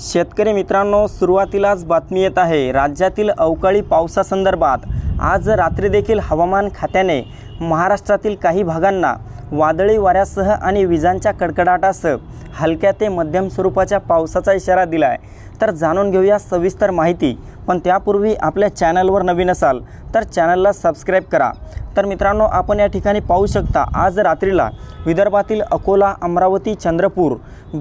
शेतकरी मित्रांनो सुरुवातीलाच बातमी येत आहे. राज्यातील अवकाळी पावसासंदर्भात आज रात्री देखील हवामान खात्याने महाराष्ट्रातील काही भागांना वादळी वाऱ्यासह आणि विजांच्या कडकडाटासह हलक्या ते मध्यम स्वरूपाच्या पावसाचा इशारा दिला आहे तर जाणून घेऊया सविस्तर माहिती. पण त्यापूर्वी आपल्या चॅनलवर नवीन असाल तर चॅनलला सबस्क्राईब करा. तर मित्रांनो आपण या ठिकाणी पाहू शकता आज रात्रीला विदर्भातील अकोला अमरावती चंद्रपूर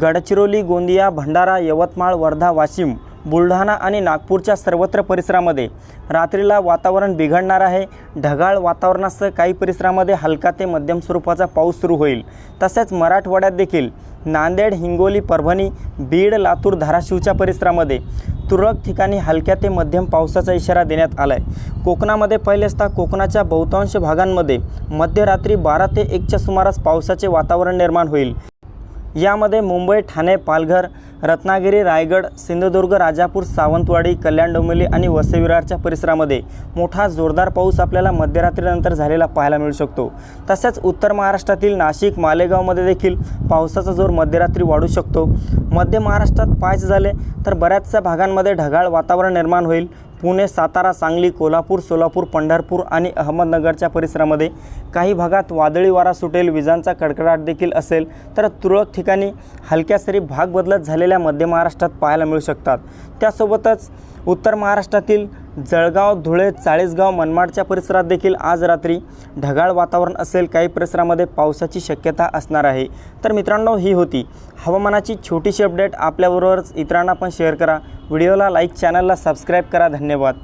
गडचिरोली गोंदिया भंडारा यवतमाळ वर्धा वाशिम बुलढाणा आणि नागपूरच्या सर्वत्र परिसरामध्ये रात्रीला वातावरण बिघडणार आहे. ढगाळ वातावरणासह काही परिसरामध्ये हलका ते मध्यम स्वरूपाचा पाऊस सुरू होईल. तसेच मराठवाड्यात देखील नांदेड हिंगोली परभणी बीड लातूर धाराशिवच्या परिसरामध्ये तुरळक ठिकाणी हलक्या ते मध्यम पावसाचा इशारा देण्यात आला आहे कोकणामध्ये पहिले असता कोकणाच्या बहुतांश भागांमध्ये मध्यरात्री बारा ते एकच्या सुमारास पावसाचे वातावरण निर्माण होईल. यामध्ये मुंबई ठाणे पालघर रत्नागिरी रायगड सिंधुदुर्ग राजापूर सावंतवाडी कल्याण डोंबिवली आणि वसईविरारच्या परिसरामध्ये मोठा जोरदार पाऊस आपल्याला मध्यरात्रीनंतर झालेला पाहायला मिळू शकतो. तसेच उत्तर महाराष्ट्रातील नाशिक मालेगावमध्ये देखील पावसाचा जोर मध्यरात्री वाढू शकतो. मध्य महाराष्ट्रात पाहायचं झाले तर बऱ्याचशा भागांमध्ये ढगाळ वातावरण निर्माण होईल. पुणे सातारा सांगली कोल्हापूर सोलापूर पंढरपूर आणि अहमदनगरच्या परिसरामध्ये काही भागात वादळी वारा सुटेल विजांचा कडकडाट देखील असेल तर तुरळक ठिकाणी हलक्या सरी भाग बदलत झालेल्या मध्य महाराष्ट्रात पाहायला मिळू शकतात. त्यासोबतच उत्तर महाराष्ट्रातील जळगाव धुळे चाळीसगाव मनमाडच्या परिसरात देखील आज रात्री ढगाळ वातावरण असेल. काही परिसरामध्ये पावसाची शक्यता असणार आहे. तर मित्रांनो ही होती हवामानाची छोटीशी अपडेट. आपल्याबरोबरच इतरांना पण शेअर करा. व्हिडिओला लाईक चॅनलला सबस्क्राईब करा. धन्यवाद.